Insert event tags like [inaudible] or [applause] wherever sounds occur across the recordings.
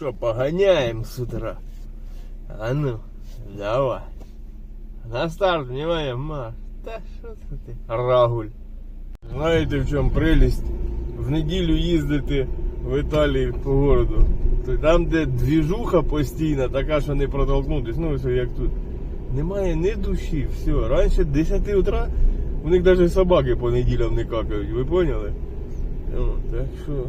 Что, погоняем с утра? А ну, давай. На старт, внимание, Маш. Та що це? Рагуль. Знаєте в чому прелість? В неділю їздити в Італії по городу. Там, де двіжуха постійна, така, що не протолкнутись, ну ось як тут. Немає ні душі, все. Раніше 10 утра у них навіть собаки по неділям не какають, ви поняли? О, так що.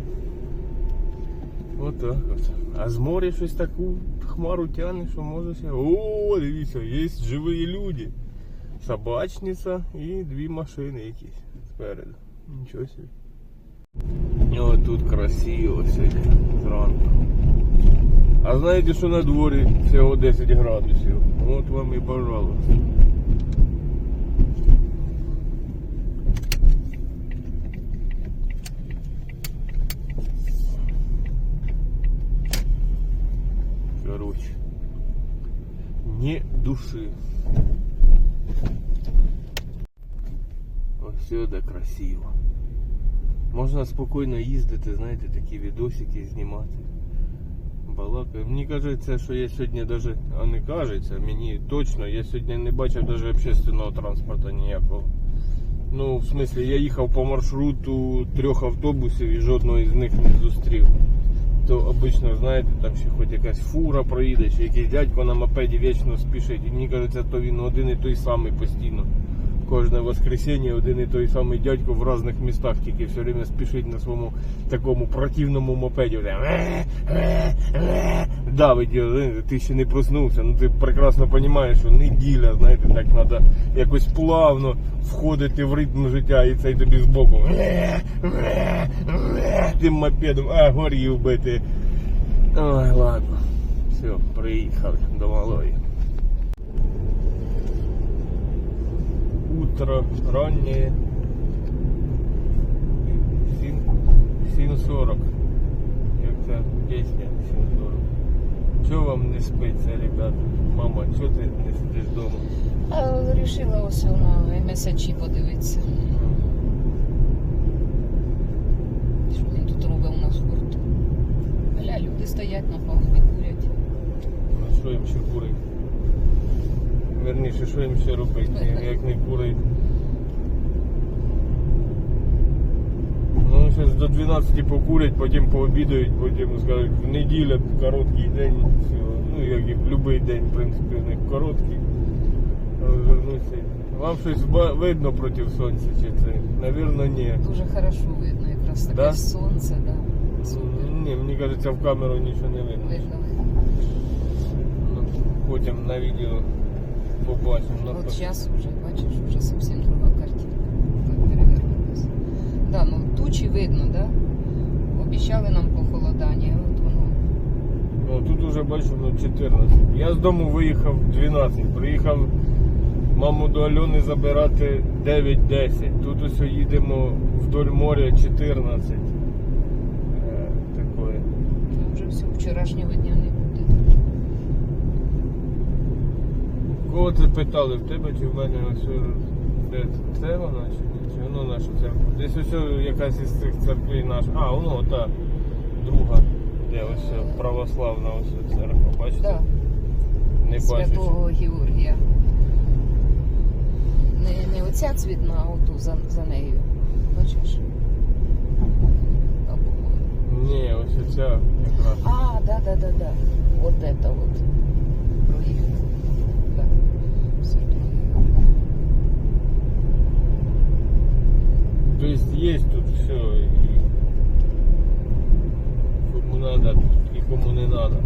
Отак от. А з моря щось таку хмару тягне, що може ще. О, дивіться, є живі люди. Собачниця і дві машини якісь спереду. Нічого собі. О, тут красиво сьогодні зранку. А знаєте, що на дворі всього 10 градусів? От вам і пожалуйста. души. Ось сюди красиво. Можна спокійно їздити, знаєте, такі відосики знімати. Балакаю. Мені кажеться, що я сьогодні даже, а не кажеться, мені точно, я сьогодні не бачив навіть общественного транспорту ніякого. Ну, в смислі, я їхав по маршруту трьох автобусів і жодного із них не зустрів. То обично, знаєте, там ще хоч якась фура проїде, чи якийсь дядько на мопеді вічно спішить. І мені кажеться, то він один і той самий постійно. Кожне воскресенье один і той самий дядько в різних містах тільки все время спішить на своєму такому противному мопеді. Давить, його, ти ще не проснувся, ну ти прекрасно розумієш, що неділя, знаєте, так треба якось плавно входити в ритм життя і цей тобі збоку. Тим мопедом, а горів бити. Ой, ладно. Все, приїхали до малої. Утро раннее. 7, 7.40. Як це пісня 7.40. Чого вам не спиться, ребята? Мама, чого ти не сидиш вдома? А рішила ось на МСАЧі подивитися. Що він тут робить у нас? Бля, люди стоять на палубі курять. Ну, що їм ще курить? Верніше, що їм ще робити, як не курить. Ну, зараз до 12 покурять, потім пообідають, потім скажуть, в неділя короткий день, все. ну як і в будь-який день, в принципі, у них короткий. А Вернуться. Вам щось видно проти сонця чи це? Навірно, ні. Дуже хорошо видно, якраз таке Да? сонце, да. Супер. Ні, мені кажеться, в камеру нічого не видно. Видно, видно. Ну, Потім на відео побачимо. Ну, От зараз вже, бачиш, вже зовсім друга картинка. Так перевернулася. Да, ну тучі видно, да? Обіцяли нам похолодання, от воно. Ну, тут уже бачу, ну 14. Я з дому виїхав 12, приїхав маму до Альони забирати 9-10. Тут ось їдемо вдоль моря 14. Е, такое. Вже все, вчорашнього дня не буде. Кого ти питали, в тебе чи в мене ось де це вона чи ні? Чи воно наша церква? Десь ось якась із цих церквей наша. А, воно та друга, де ось православна ось церква, бачите? Да. Не. Святого Георгія. Не, не оця цвітна, а оту за, за нею. Бачиш? Ні, ось ця якраз. А, да, да, да, да. Вот это вот. Проехал. То есть есть тут все, и кому надо, і кому не надо.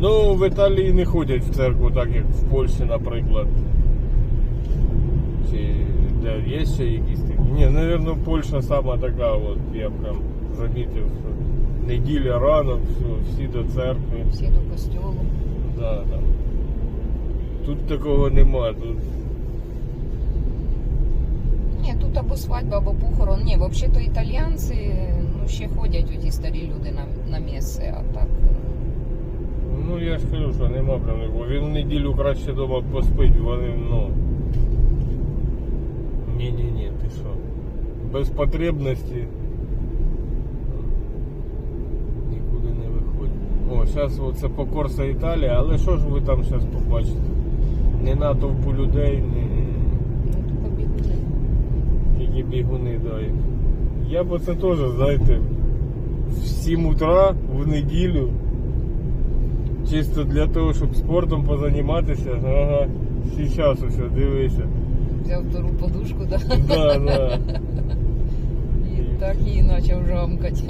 Ну, в Італії не ходять в церкву, так як в Польщі, наприклад. Чи де є ще якісь такі? Ні, напевно, Польща сама така, от я прям замітив, що неділя рано, все, всі до церкви. Всі до костюлу. Да, да. Тут такого нема, тут Ні, тут або свадьба, або похорон. Ні, взагалі-то італіянці ну, ще ходять оті старі люди на, на місце, а так. Ну я ж кажу, що нема прям такого. Він неділю краще вдома поспить, вони ну. Ні-ні-ні, ти що? Без потребності нікуди не виходить. О, зараз це по Корса Італія, але що ж ви там зараз побачите? Не натовпу людей, не Ну, то побігли. які бігуни дають. Я б це теж, знаєте, в 7 утра в неділю. Чисто для того, щоб спортом позаніматися. Ага, зараз усе, дивися. Взяв втору подушку, да? Да, да. і так її почав жамкати.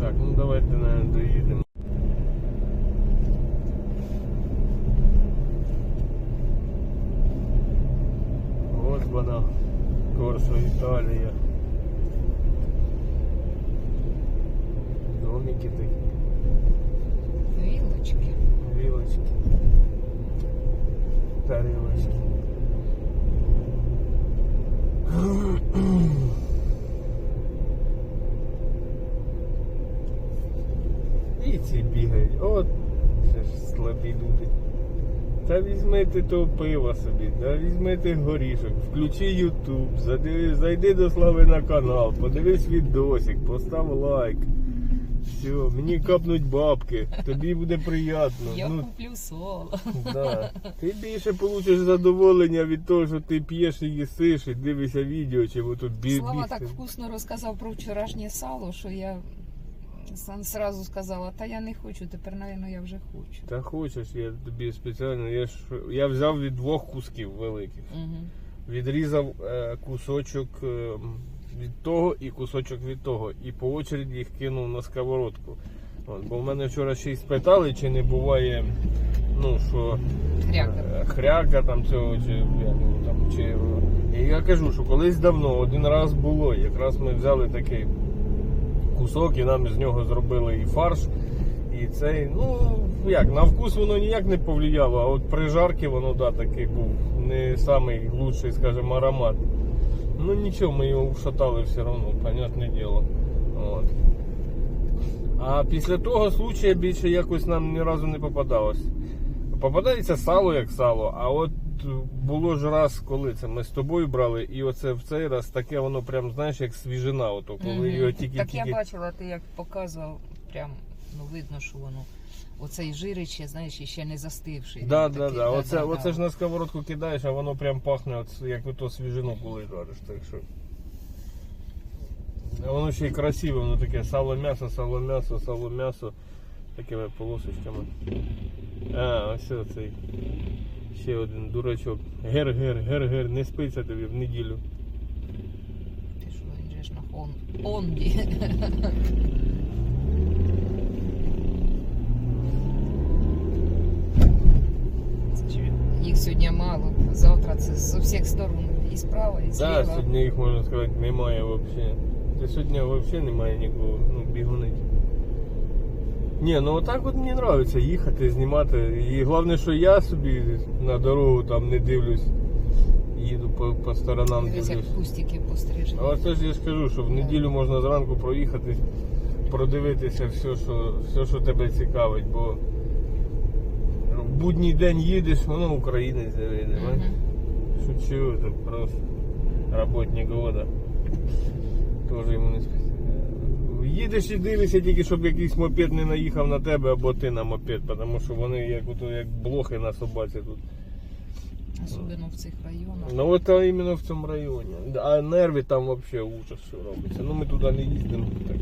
Так, ну давайте, наверное, доїдемо. Ось вона, Корсо Італія. Домики такі, Вілочки. вілочки, тарілочки. І ці бігають. От це ж слабі люди. Та візьми ти того пива собі, та візьми ти горішок, включи Ютуб, зайди до Слави на канал, подивись відосик, постав лайк. Все, мені капнуть бабки, тобі буде приємно. Я Ну, куплю соло. да. Ти більше получиш задоволення від того, що ти п'єш і їсиш, і дивишся відео, чи ви тут бі- Слава бігти. так вкусно розказав про вчорашнє сало, що я сам сразу сказала, та я не хочу, тепер, напевно, я вже хочу. Та хочеш, я тобі спеціально. Я ж я взяв від двох кусків великих. Угу. Відрізав е, кусочок е, від того і кусочок від того. І по очереді їх кинув на сковородку. От, бо в мене вчора ще й спитали, чи не буває, ну що Хряка. е, хряка там цього, чи, як його там, чи. І я кажу, що колись давно один раз було. Якраз ми взяли такий кусок і нам з нього зробили і фарш. І цей, ну як, на вкус воно ніяк не повлияло, а от при жарці воно да, такий був не самий лучший, скажімо, аромат. Ну нічого, ми його ушатали все одно, понятне діло. От. А після того случая більше якось нам ні разу не попадалось. Попадається сало як сало, а от було ж раз, коли це ми з тобою брали, і оце в цей раз таке воно прям, знаєш, як свіжина, ото коли Мгм. його тільки Так я тільки. бачила, ти як показував, прям ну видно, що воно оцей жирище, знаєш, іще не застивший. Да, да, да. Оце, оце ж на сковородку кидаєш, а воно прям пахне, от, як ото свіжину коли жариш. Так що. А воно ще й красиве, воно таке сало м'ясо, сало м'ясо, сало м'ясо. Такими полосочками. А, ось оцей. Ще один дурачок. Гер, гер, гер, гер, не спиться тобі в неділю. Ти що, він на хон... Онді. Їх сьогодні мало. Завтра це з усіх сторон. І справа, і Да, сьогодні їх можна сказати немає взагалі. Сьогодні взагалі немає нікого, ну, бігунить. Ні, ну отак от мені подобається їхати, знімати. І головне, що я собі на дорогу там не дивлюсь. Їду по, по сторонам Дивись, як дивлюсь. кустики пострижені. А оце ж я ж кажу, що в неділю можна зранку проїхати, продивитися все, що, все, що тебе цікавить, бо в будній день їдеш, воно українець заведе. Мгм. Шучу, это просто работник года. Тоже йому не спеціально. Їдеш і дивишся тільки, щоб якийсь мопед не наїхав на тебе або ти на мопед, тому що вони як, як блохи на собаці тут. Особливо в цих районах. Ну от а іменно в цьому районі. А нерви там взагалі ужас що робиться. Ну ми туди не їздимо. Так.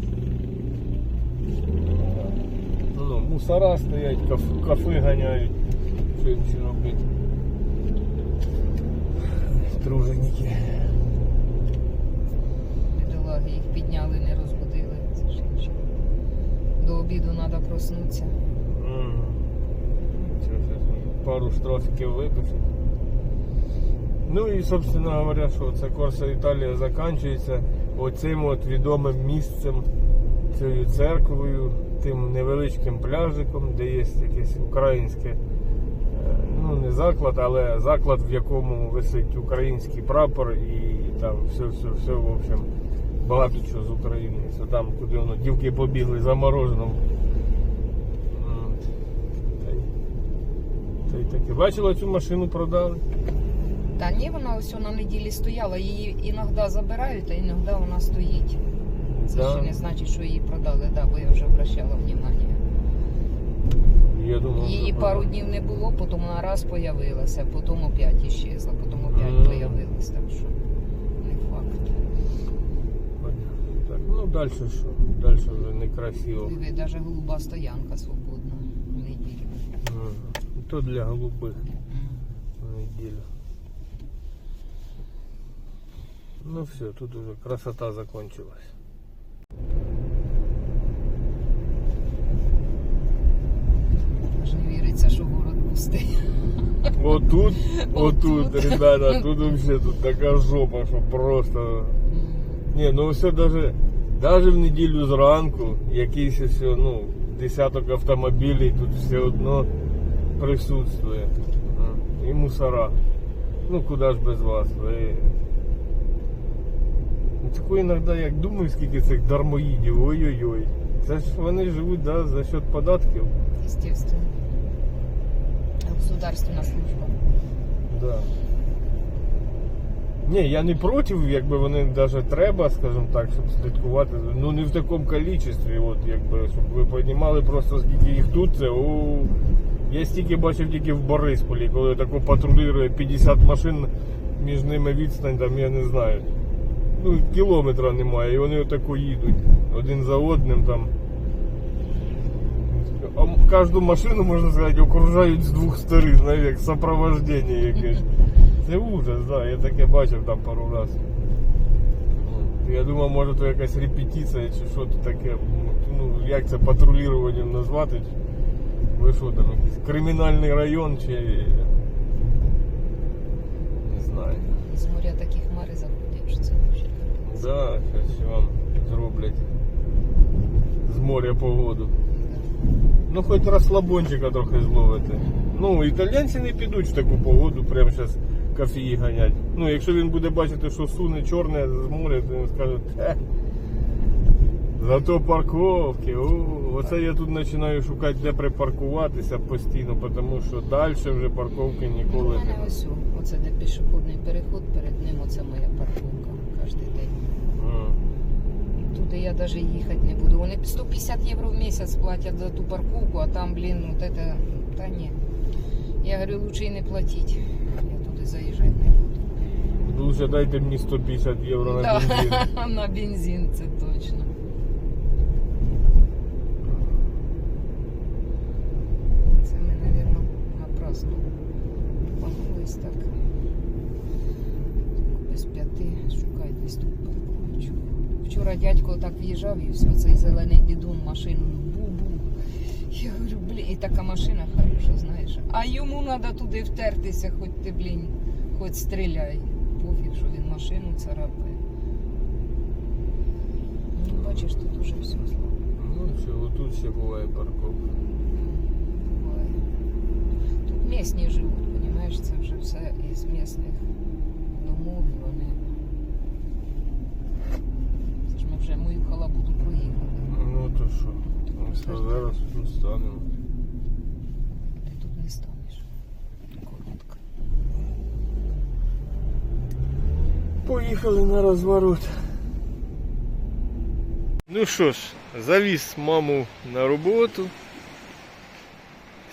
Ну, ну, мусора стоять, каф, кафи ганяють. Що їм ще робити? Труженики. Бідолаги їх підняли, не розбудили. Це ж інше. До обіду треба проснутися. Мені Пару штрафиків виписати. Ну і, собственно говоря, що це Корса Італія закінчується оцим от відомим місцем, цією церквою, тим невеличким пляжиком, де є якесь українське, е, ну не заклад, але заклад, в якому висить український прапор і там все, все, все, в общем, багато чого з України. Це там, куди воно дівки побігли замороженому. М. Та й- Та й таке. Бачила цю машину продали? Та ні, вона ось на неділі стояла, її іноді забирають, а іноді вона стоїть. Це Да. ще не значить, що її продали, да, бо я вже обращала увагу. думав. Її що пару днів не було, потім вона раз появилася, потім опять іщезла, потім опять Мгм. появилась. Так що далі що? Далі вже некрасиво. Диви, навіть голуба стоянка свободна в неділю. Ага. То для голубих на неділю. Ну все, тут уже красота закончилась. Аж не віриться, що город пустий. Отут, отут, Отут. ребята, тут вообще тут така жопа, що просто. Ні, ну все даже, даже в неділю зранку якийсь все, ну, десяток автомобілів тут все одно присутствує. І мусора. Ну куди ж без вас? Ви... Ну, Тако іноді, як думаю, скільки цих дармоїдів, ой-ой-ой. Це ж вони живуть да, за счет податків. Естественно. Государственна служба. Да. Ні, я не проти, якби вони навіть треба, скажімо так, щоб слідкувати. Ну не в такому кількості, от якби, щоб ви розуміли просто скільки їх тут, це о, я стільки бачив тільки в Борисполі, коли тако патрулює 50 машин, між ними відстань, там я не знаю. Ну, кілометра немає, і вони отако їдуть один за одним там. Кожну машину, можна сказати, окружають з двох знаєш, як сопровождення якесь. Це ужас, да, я таке бачив там пару разів. Я думав, може то якась репетиція чи що то таке. Ну, як це патрулюванням назвати? Ви що там, якийсь кримінальний район чи. Не знаю. З моря такі хмари заходять, що це взагалі. Да, щось вам зроблять з моря погоду. Ну, хоч розслабончика трохи зловити. Ну, італійці не підуть в таку погоду, прямо зараз кофеї ганять. Ну, якщо він буде бачити, що суне чорне з моря, то він скаже, те. Зато парковки. О, оце я тут починаю шукати, де припаркуватися постійно, тому що далі вже парковки У ніколи мене не. ось, оце де пішохідний переход, перед ним оце моя парковка кожен день. А, Туди я навіть їхати не буду. Вони 150 євро в місяць платять за ту парковку, а там, блін, вот это... Та ні. Я говорю, лучше і не платіть. Я туди заїжджати не буду. Лучше дайте мені 150 євро на Да, бензин. [laughs] на бензин, це точно. Це ми, мабуть, напрасно панулись так. Без п'яти шукай десь тут парковочку. Вчора дядько так в'їжджав і все, цей зелений дідун машину. Я говорю, блін, і така машина хороша, знаєш. А йому треба туди втертися, хоч ти, блін, хоч стріляй. Пофіг, що він машину царапає. Ну, бачиш, тут уже все слабо. Ну, все, отут ще буває парковка. Буває. Тут місні живуть, розумієш, це вже все із місних домов, і вони. Це ж ми вже мою халабуду проїхали. Ну то що? Ми все зараз тут станемо. Ти тут не станеш. Коротко. Поїхали на розворот. Ну що ж, завіз маму на роботу.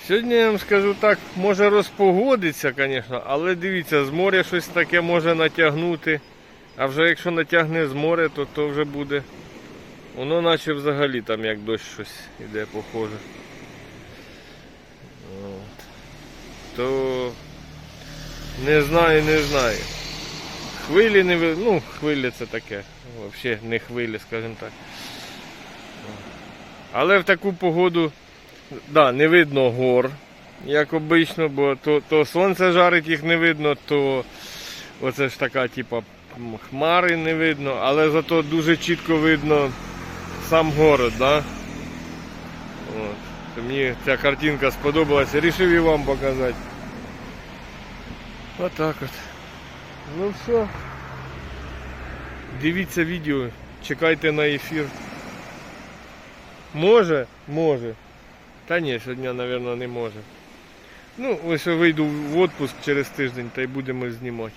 Сьогодні я вам скажу так, може розпогодиться, звісно, але дивіться, з моря щось таке може натягнути. А вже якщо натягне з моря, то то вже буде. Воно наче взагалі там як дощ щось іде, похоже. От. То не знаю, не знаю. Хвилі не ну, хвилі це таке. Взагалі не хвилі, скажімо так. Але в таку погоду да, не видно гор, як обично, бо то, то сонце жарить, їх не видно, то оце ж така, типа, хмари не видно, але зато дуже чітко видно сам город, да? От. То Мені ця картинка сподобалася, рішив і вам показати. Отак от. Ну все. Дивіться відео, чекайте на ефір. Може, може. Та ні, сьогодні, мабуть, не може. Ну, ось я вийду в відпуск через тиждень та й будемо знімати.